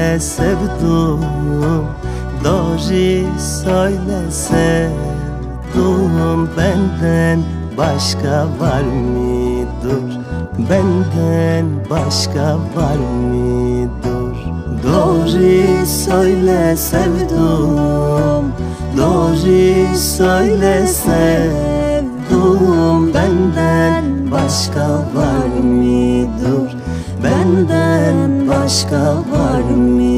Söyle sevduğum Doğru söyle sevduğum Benden başka var mıdır? Benden başka var mıdır? Doğru söyle sevduğum Doğru söyle sevduğum Benden başka var mıdır? Benden başka var mıdır?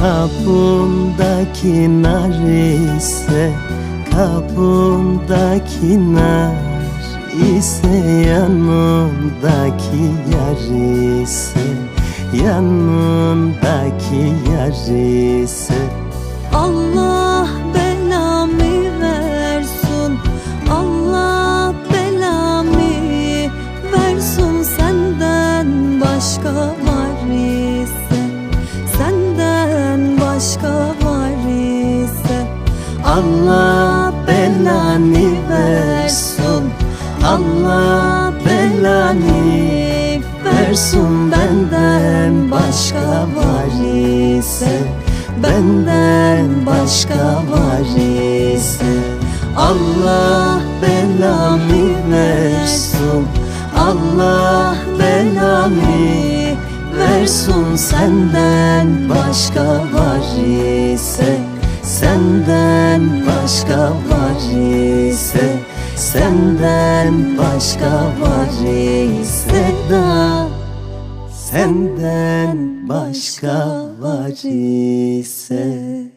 Kapımdaki nar ise Kapımdaki nar ise Yanımdaki yar ise Yanımdaki yar ise. Allah başka var ise Allah belanı versin. Allah belanı versin benden başka var ise benden başka var ise. Allah belanı versin. Allah belanı versin senden başka var ise senden başka var ise senden başka var ise da senden başka var ise